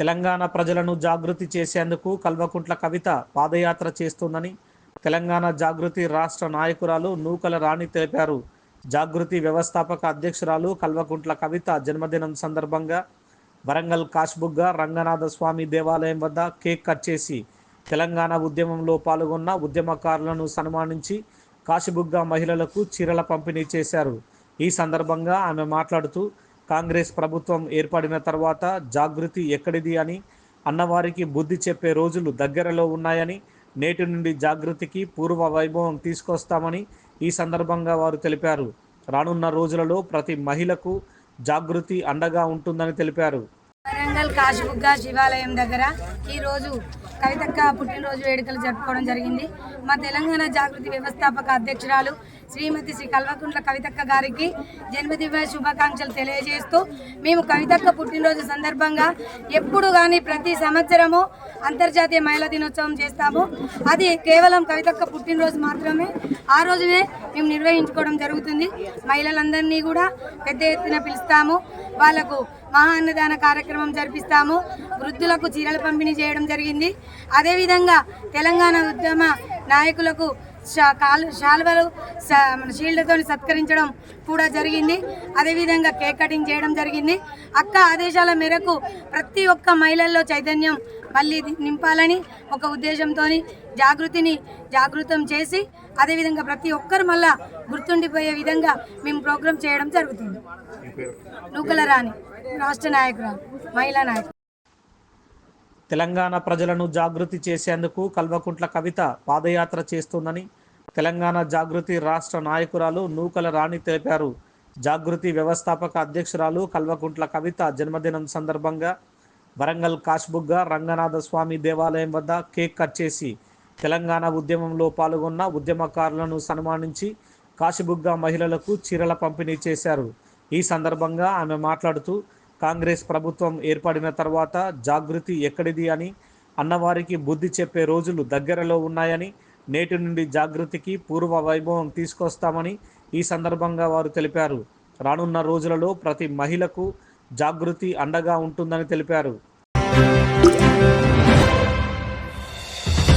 తెలంగాణ ప్రజలను జాగృతి చేసేందుకు కల్వకుంట్ల కవిత పాదయాత్ర చేస్తుందని తెలంగాణ జాగృతి రాష్ట్ర నాయకురాలు నూకల రాణి తెలిపారు. జాగృతి వ్యవస్థాపక అధ్యక్షురాలు కల్వకుంట్ల కవిత జన్మదినం సందర్భంగా వరంగల్ కాశ్బుగ్గా రంగనాథ స్వామి దేవాలయం వద్ద కేక్ కట్ చేసి తెలంగాణ ఉద్యమంలో పాల్గొన్న ఉద్యమకారులను సన్మానించి కాశీబుగ్గ మహిళలకు చీరల పంపిణీ చేశారు. ఈ సందర్భంగా ఆమె మాట్లాడుతూ కాంగ్రెస్ ప్రభుత్వం ఏర్పడిన తర్వాత జాగృతి ఎక్కడిది అని అన్నవారికి బుద్ధి చెప్పే రోజులు దగ్గరలో ఉన్నాయని నేటి నుండి జాగృతికి పూర్వ వైభవం తీసుకొస్తామని ఈ సందర్భంగా వారు తెలిపారు. రానున్న రోజులలో ప్రతి మహిళకు జాగృతి అండగా ఉంటుందని తెలిపారు. వరంగల్ కాశీబుగ్గ శివాలయం దగ్గర ఈరోజు కవితక్క పుట్టినరోజు వేడుకలు జరుపుకోవడం జరిగింది. మా తెలంగాణ జాగృతి వ్యవస్థాపక అధ్యక్షురాలు శ్రీమతి శ్రీ కల్వకుంట్ల కవితక్క గారికి జన్మదిన శుభాకాంక్షలు తెలియజేస్తూ మేము కవితక్క పుట్టినరోజు సందర్భంగా ఎప్పుడు కానీ ప్రతి సంవత్సరము అంతర్జాతీయ మహిళా దినోత్సవం చేస్తాము. అది కేవలం కవితక్క పుట్టినరోజు మాత్రమే ఆ రోజునే మేము నిర్వహించుకోవడం జరుగుతుంది. మహిళలందరినీ కూడా పెద్ద ఎత్తున పిలుస్తాము. వాళ్ళకు మహా అన్నదాన కార్యక్రమం జరిపిస్తాము. వృద్ధులకు చీరల పంపిణీ చేయడం జరిగింది. అదేవిధంగా తెలంగాణ ఉద్యమ నాయకులకు కాలు శాల్వలు షీల్డ్తో సత్కరించడం కూడా జరిగింది. అదేవిధంగా కేక్ కటింగ్ చేయడం జరిగింది. అక్క ఆదేశాల మేరకు ప్రతి ఒక్క మహిళల్లో చైతన్యం మళ్ళీ నింపాలని ఒక ఉద్దేశంతో జాగృతిని జాగృతం చేసి అదేవిధంగా ప్రతి ఒక్కరు మళ్ళా గుర్తుండిపోయే విధంగా మేము ప్రోగ్రాం చేయడం జరుగుతుంది. నూకల రాణి. రాష్ట్ర నాయకురాలు మహిళా నాయకులు తెలంగాణ ప్రజలను జాగృతి చేసేందుకు కల్వకుంట్ల కవిత పాదయాత్ర చేస్తుందని తెలంగాణ జాగృతి రాష్ట్ర నాయకురాలు నూకల రాణి తెలిపారు. జాగృతి వ్యవస్థాపక అధ్యక్షురాలు కల్వకుంట్ల కవిత జన్మదినం సందర్భంగా వరంగల్ కాష్బుగ్గా రంగనాథ స్వామి దేవాలయం వద్ద కేక్ కట్ చేసి తెలంగాణ ఉద్యమంలో పాల్గొన్న ఉద్యమకారులను సన్మానించి కాశీబుగ్గ మహిళలకు చీరల పంపిణీ చేశారు. ఈ సందర్భంగా ఆమె మాట్లాడుతూ కాంగ్రెస్ ప్రభుత్వం ఏర్పడిన తర్వాత జాగృతి ఎక్కడిది అని అన్నవారికి బుద్ధి చెప్పే రోజులు దగ్గరలో ఉన్నాయని నేటి నుండి జాగృతికి పూర్వ వైభవం తీసుకొస్తామని ఈ సందర్భంగా వారు తెలిపారు. రానున్న రోజులలో ప్రతి మహిళకు జాగృతి అండగా ఉంటుందని తెలిపారు.